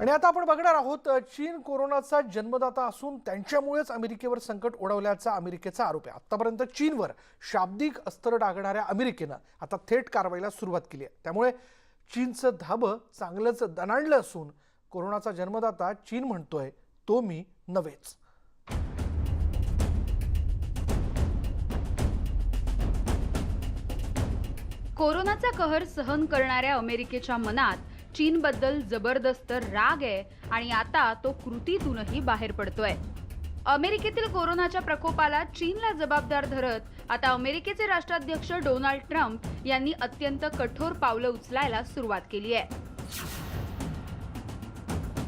आणि आता आपण बघणार आहोत चीन कोरोनाचा जन्मदाता असून त्यांच्यामुळेच अमेरिकेवर संकट ओढवल्याचा अमेरिकेचा आरोप आहे. आतापर्यंत चीनवर शाब्दिक अस्त्र डागणाऱ्या अमेरिकेनं आता थेट कारवाईला सुरुवात केली आहे. त्यामुळे चीनचं धाबं चांगलंच दणाणलं असून कोरोनाचा जन्मदाता चीन म्हणतोय तो मी नव्हेच. कोरोनाचा कहर सहन करणाऱ्या अमेरिकेच्या मनात चीनबद्दल जबरदस्त राग आहे आणि आता तो कृतीतूनही बाहेर पडतोय. अमेरिकेतील कोरोनाच्या प्रकोपाला चीनला जबाबदार धरत आता अमेरिकेचे राष्ट्राध्यक्ष डोनाल्ड ट्रम्प यांनी अत्यंत कठोर पावलं उचलायला सुरुवात केली आहे.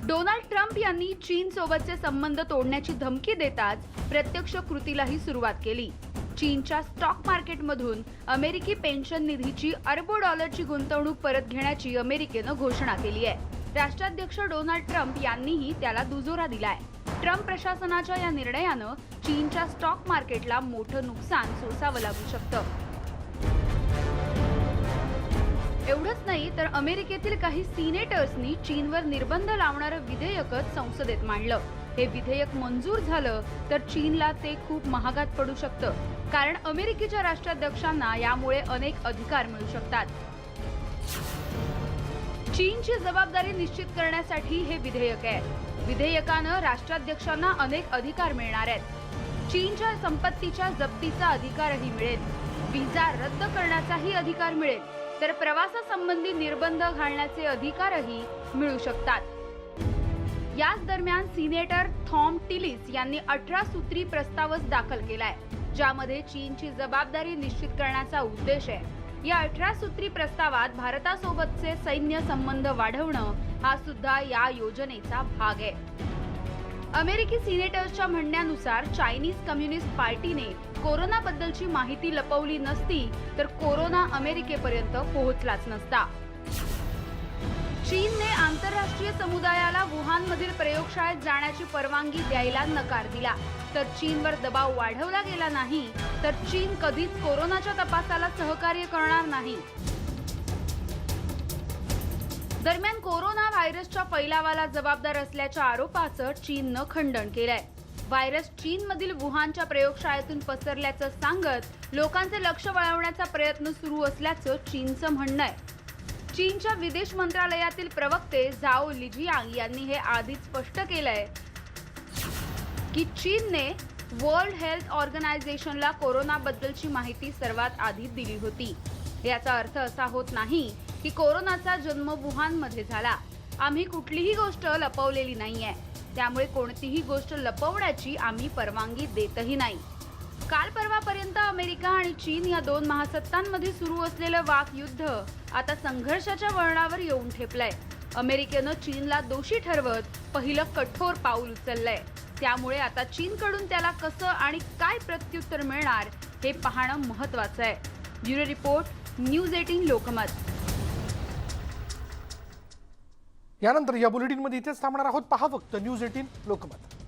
डोनाल्ड ट्रम्प यांनी चीन सोबतचे संबंध तोडण्याची धमकी देताच प्रत्यक्ष कृतीलाही सुरुवात केली. चीनच्या स्टॉक मार्केटमधून अमेरिकी पेन्शन निधीची अरबो डॉलरची गुंतवणूक परत घेण्याची अमेरिकेनं घोषणा केली आहे. राष्ट्राध्यक्ष डोनाल्ड ट्रम्प यांनीही त्याला दुजोरा दिलाय. ट्रम्प प्रशासनाच्या या निर्णयानं चीनच्या स्टॉक मार्केटला मोठं नुकसान सोसावं लागू शकतं. एवढंच नाही तर अमेरिकेतील काही सिनेटर्सनी चीनवर निर्बंध लावणारं विधेयकच संसदेत मांडलं. हे विधेयक मंजूर झालं तर चीनला ते खूप महागात पडू शकतं. कारण अमेरिकेच्या राष्ट्राध्यक्षांना यामुळे अनेक अधिकार मिळू शकतात. चीनची जबाबदारी निश्चित करण्यासाठी हे विधेयक आहे. विधेयकानं राष्ट्राध्यक्षांना अनेक अधिकार मिळणार आहेत. चीनच्या संपत्तीच्या जप्तीचा अधिकारही मिळेल. व्हिसा रद्द करण्याचाही अधिकार मिळेल. तर प्रवासासंबंधी निर्बंध घालण्याचे अधिकारही मिळू शकतात. याच दरम्यान सिनेटर थॉम टिलिस यांनी अठरा सूत्री प्रस्तावच दाखल केलाय ज्यामध्ये चीनची जबाबदारी निश्चित करण्याचा उद्देश आहे. या अठरा सूत्री प्रस्तावात भारतासोबतचे सैन्य संबंध वाढवणं हा सुद्धा या योजनेचा भाग आहे. अमेरिकी सिनेटर्सच्या म्हणण्यानुसार चायनीज कम्युनिस्ट पार्टीने कोरोनाबद्दलची माहिती लपवली नसती तर कोरोना अमेरिकेपर्यंत पोहोचलाच नसता. चीनने आंतरराष्ट्रीय समुदायाला वुहानमधील प्रयोगशाळेत जाण्याची परवानगी द्यायला नकार दिला. तर चीनवर दबाव वाढवला गेला नाही तर चीन कधीच कोरोनाच्या तपासाला सहकार्य करणार नाही. दरम्यान कोरोना व्हायरसच्या फैलावाला जबाबदार असल्याच्या आरोपाचं चीननं खंडन केलंय. व्हायरस चीनमधील वुहानच्या प्रयोगशाळेतून पसरल्याचं सांगत लोकांचे लक्ष वळवण्याचा प्रयत्न सुरू असल्याचं चीनचं म्हणणं आहे. चीनच्या विदेश मंत्रालयातील प्रवक्ते झाओ लिजियांग यांनी हे आधीच स्पष्ट केलंय की चीनने वर्ल्ड हेल्थ ऑर्गनायझेशनला कोरोनाबद्दलची माहिती सर्वात आधी दिली होती. याचा अर्थ असा होत नाही की कोरोनाचा जन्म वुहानमध्ये झाला. आम्ही कुठलीही गोष्ट लपवलेली नाहीये. त्यामुळे कोणतीही गोष्ट लपवण्याची आम्ही परवानगी देतही नाही. काल परवापर्यंत अमेरिका आणि चीन या दोन महासत्तांमध्ये सुरू असलेलं वाक युद्ध आता संघर्षाच्या वळणावर येऊन ठेपलंय. अमेरिकेनं चीनला दोषी ठरवत पहिलं कठोर पाऊल उचललंय. त्यामुळे आता चीनकडून त्याला कसं आणि काय प्रत्युत्तर मिळणार हे पाहणं महत्वाचं आहे. Bureau report news eighteen Lokmat. यानंतर या बुलेटिनमध्ये इथेच थांबणार आहोत. पहा फक्त न्यूज एटीन लोकमत.